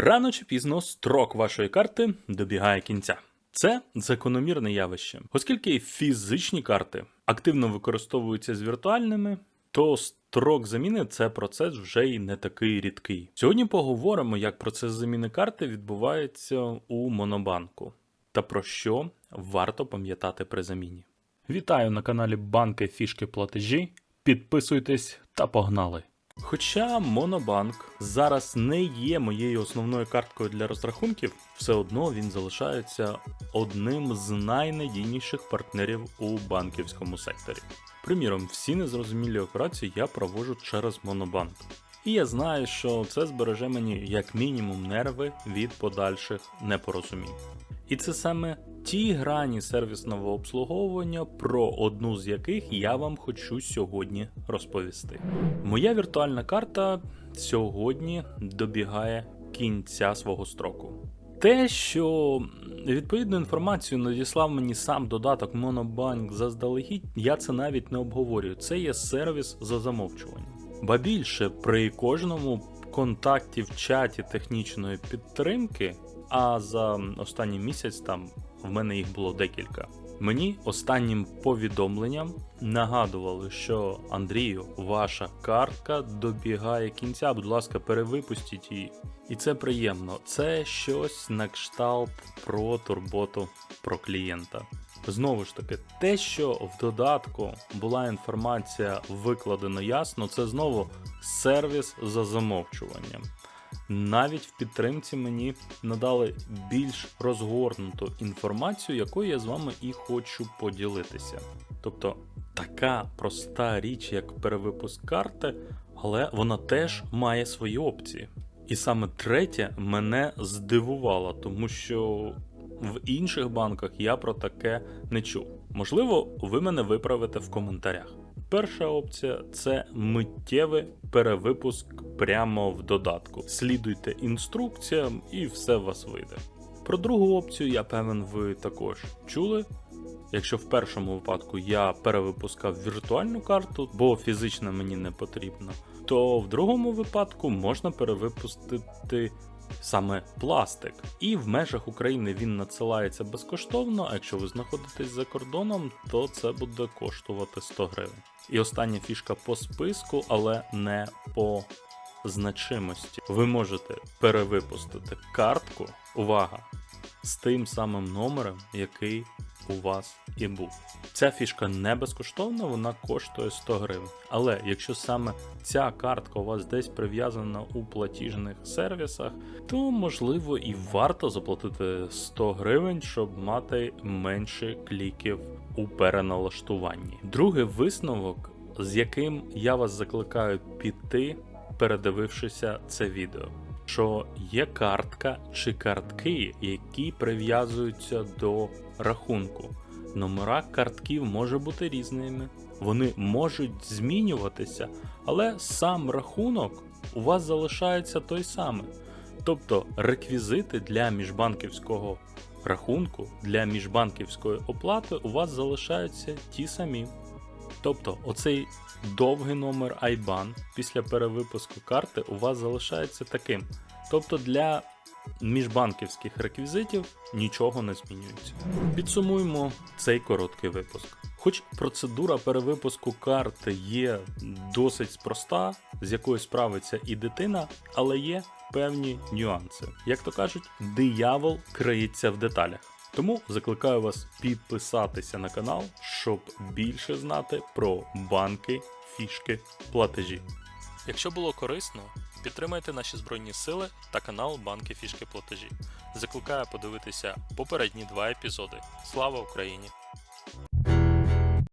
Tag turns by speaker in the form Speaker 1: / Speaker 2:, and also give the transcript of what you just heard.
Speaker 1: Рано чи пізно строк вашої карти добігає кінця. Це закономірне явище, оскільки фізичні карти активно використовуються з віртуальними, то строк заміни це процес вже й не такий рідкий. Сьогодні поговоримо, як процес заміни карти відбувається у Монобанку та про що варто пам'ятати при заміні. Вітаю на каналі Банки Фішки Платежі. Підписуйтесь та погнали! Хоча Монобанк зараз не є моєю основною карткою для розрахунків, все одно він залишається одним з найнадійніших партнерів у банківському секторі. Приміром, всі незрозумілі операції я проводжу через Монобанк. І я знаю, що це збереже мені як мінімум нерви від подальших непорозумінь. І це саме ті грані сервісного обслуговування, про одну з яких я вам хочу сьогодні розповісти. Моя віртуальна карта сьогодні добігає кінця свого строку. Те, що відповідну інформацію надіслав мені сам додаток Monobank заздалегідь, я це навіть не обговорюю. Це є сервіс за замовчуванням. Ба більше при кожному контакті в чаті технічної підтримки, а за останній місяць там в мене їх було декілька. Мені останнім повідомленням нагадували, що Андрію, ваша картка добігає кінця. Будь ласка, перевипустіть її. І це приємно. Це щось на кшталт про турботу про клієнта. Знову ж таки, те, що в додатку була інформація викладено ясно, це знову сервіс за замовчуванням. Навіть в підтримці мені надали більш розгорнуту інформацію, якою я з вами і хочу поділитися. Тобто така проста річ, як перевипуск карти, але вона теж має свої опції. І саме третє мене здивувало, тому що в інших банках я про таке не чув. Можливо, ви мене виправите в коментарях. Перша опція це миттєвий перевипуск прямо в додатку. Слідуйте інструкціям і все у вас вийде. Про другу опцію я певен, ви також чули. Якщо в першому випадку я перевипускав віртуальну карту, бо фізична мені не потрібна, то в другому випадку можна перевипустити саме пластик. І в межах України він надсилається безкоштовно, а якщо ви знаходитесь за кордоном, то це буде коштувати 100 гривень. І остання фішка по списку, але не по значимості. Ви можете перевипустити картку, увага, з тим самим номером, який у вас і був. Ця фішка не безкоштовна, вона коштує 100 гривень. Але якщо саме ця картка у вас десь прив'язана у платіжних сервісах, то можливо і варто заплатити 100 гривень, щоб мати менше кліків у переналаштуванні. Другий висновок, з яким я вас закликаю піти, передивившися це відео. Що є картка чи картки, які прив'язуються до рахунку. Номера картків може бути різними, вони можуть змінюватися, але сам рахунок у вас залишається той самий. Тобто реквізити для міжбанківського рахунку, для міжбанківської оплати у вас залишаються ті самі. Тобто, оцей довгий номер IBAN після перевипуску карти у вас залишається таким. Тобто для міжбанківських реквізитів нічого не змінюється. Підсумуємо цей короткий випуск. Хоч процедура перевипуску карти є досить проста, з якою справиться і дитина, але є певні нюанси. Як то кажуть, диявол криється в деталях. Тому закликаю вас підписатися на канал, щоб більше знати про банки, фішки, платежі. Якщо було корисно, підтримайте наші збройні сили та канал Банки Фішки Платежі. Закликаю подивитися попередні два епізоди. Слава Україні!